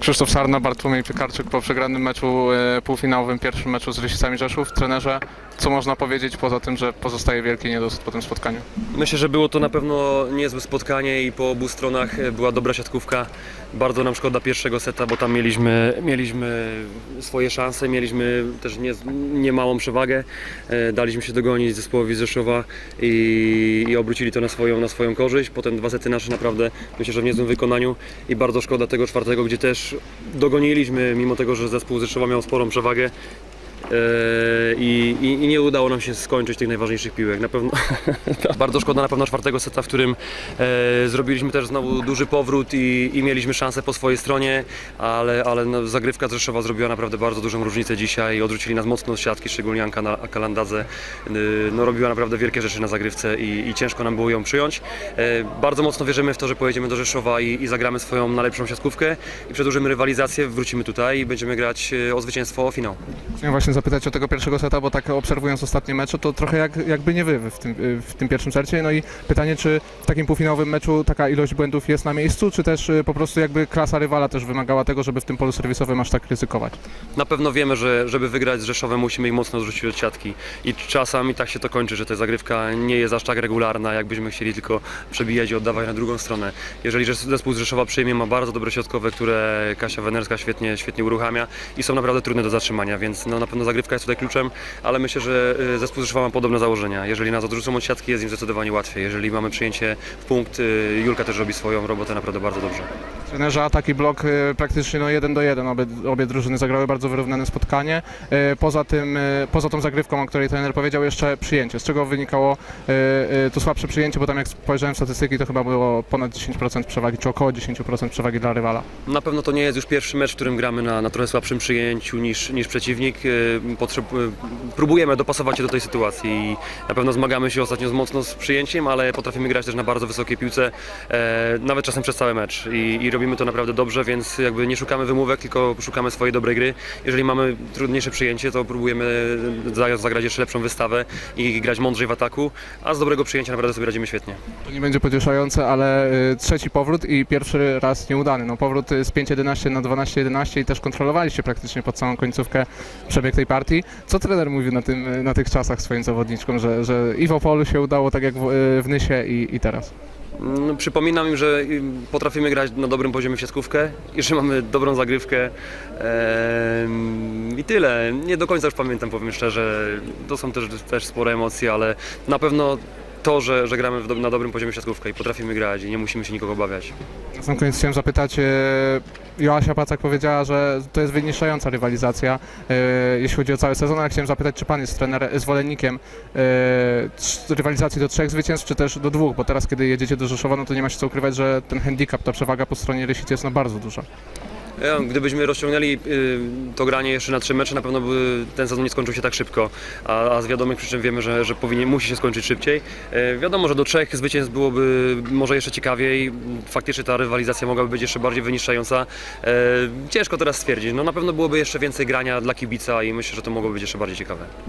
Krzysztof Sarna, Bartłomiej Piekarczyk po przegranym meczu e, półfinałowym, pierwszym meczu z Lysicami Rzeszów. Trenerze, co można powiedzieć poza tym, że pozostaje wielki niedosyt po tym spotkaniu? Myślę, że było to na pewno niezłe spotkanie i po obu stronach była dobra siatkówka. Bardzo nam szkoda pierwszego seta, bo tam mieliśmy, mieliśmy swoje szanse, mieliśmy też nie, niemałą przewagę. E, Daliśmy się dogonić zespołowi z Rzeszowa i, i obrócili to na swoją, na swoją korzyść. Potem dwa sety nasze naprawdę myślę, że w niezłym wykonaniu i bardzo szkoda tego czwartego, gdzie też dogoniliśmy, mimo tego, że zespół z Rzeszowa miał sporą przewagę. Eee, I, i, I nie udało nam się skończyć tych najważniejszych piłek. Na pewno bardzo szkoda na pewno czwartego seta, w którym e, zrobiliśmy też znowu duży powrót i, i mieliśmy szansę po swojej stronie, ale, ale no, zagrywka z Rzeszowa zrobiła naprawdę bardzo dużą różnicę dzisiaj. Odrzucili nas mocno z siatki, szczególnie Anka na- Akalandadze. E, no, robiła naprawdę wielkie rzeczy na zagrywce i, i ciężko nam było ją przyjąć. E, bardzo mocno wierzymy w to, że pojedziemy do Rzeszowa i, i zagramy swoją najlepszą siatkówkę i przedłużymy rywalizację, wrócimy tutaj i będziemy grać e, o zwycięstwo o finał. Chciałem właśnie zapytać o tego pierwszego seta, bo tak obserwując ostatnie mecze, to trochę jak, jakby nie wy w tym, w tym pierwszym sercie. No i pytanie, czy w takim półfinałowym meczu taka ilość błędów jest na miejscu, czy też y, po prostu jakby klasa rywala też wymagała tego, żeby w tym polu serwisowym aż tak ryzykować? Na pewno wiemy, że żeby wygrać z Rzeszowem musimy ich mocno zrzucić od siatki i czasami tak się to kończy, że ta zagrywka nie jest aż tak regularna, jakbyśmy chcieli tylko przebijać i oddawać na drugą stronę. Jeżeli zespół z Rzeszowa przyjmie, ma bardzo dobre środkowe, które Kasia Wenerska świetnie, świetnie uruchamia i są naprawdę trudne do zatrzymania, więc no, na pewno zagrywka jest tutaj kluczem, ale myślę, że y, zespół Rzeszowa ma podobne założenia. Jeżeli nas odrzucą od siatki, jest im zdecydowanie łatwiej. Jeżeli mamy przyjęcie w punkt, y, Julka też robi swoją robotę naprawdę bardzo dobrze. Trenerze, atak i blok y, praktycznie no jeden do jeden. Obie, obie drużyny zagrały bardzo wyrównane spotkanie. Y, Poza tym, y, poza tą zagrywką, o której trener powiedział, jeszcze przyjęcie. Z czego wynikało to słabsze przyjęcie, bo tam jak spojrzałem w statystyki, to chyba było ponad 10% przewagi, czy około 10% przewagi dla rywala. Na pewno to nie jest już pierwszy mecz, w którym gramy na, na trochę słabszym przyjęciu niż, niż przeciwnik. Potrzeb, próbujemy dopasować się do tej sytuacji i na pewno zmagamy się ostatnio mocno z przyjęciem, ale potrafimy grać też na bardzo wysokiej piłce, e, nawet czasem przez cały mecz I, i robimy to naprawdę dobrze, więc jakby nie szukamy wymówek, tylko szukamy swojej dobrej gry. Jeżeli mamy trudniejsze przyjęcie, to próbujemy za- zagrać jeszcze lepszą wystawę i grać mądrzej w ataku, a z dobrego przyjęcia naprawdę sobie radzimy świetnie. To nie będzie pocieszające, ale y, trzeci powrót i pierwszy raz nieudany. No, powrót y, z 5-11 na 12-11 i też kontrolowaliście praktycznie pod całą końcówkę przebieg tej partii. Co trener mówił na, tym, na tych czasach swoim zawodniczkom, że, że i w Opolu się udało tak jak w, w Nysie i, i teraz? No, Przypominam im, że potrafimy grać na dobrym poziomie w siatkówkę i że mamy dobrą zagrywkę i tyle. Nie do końca już pamiętam, powiem szczerze. To są też, też spore emocje, ale na pewno to, że, że gramy do, na dobrym poziomie siatkówkę i potrafimy grać i nie musimy się nikogo obawiać. Na sam koniec chciałem zapytać, e, Joasia Pacak powiedziała, że to jest wyniszczająca rywalizacja, e, jeśli chodzi o cały sezon, ale chciałem zapytać, czy pan jest trener zwolennikiem e, rywalizacji do trzech zwycięstw, czy też do dwóch, bo teraz, kiedy jedziecie do Rzeszowa, no to nie ma się co ukrywać, że ten handicap, ta przewaga po stronie Rysicy jest no bardzo duża. Ja, Gdybyśmy rozciągnęli y, to granie jeszcze na trzy mecze, na pewno by ten sezon nie skończył się tak szybko, a, a z wiadomych przyczyn wiemy, że, że powinien, musi się skończyć szybciej. E, wiadomo, że do trzech zwycięstw byłoby może jeszcze ciekawiej, faktycznie ta rywalizacja mogłaby być jeszcze bardziej wyniszczająca. E, ciężko teraz stwierdzić, no na pewno byłoby jeszcze więcej grania dla kibica i myślę, że to mogłoby być jeszcze bardziej ciekawe.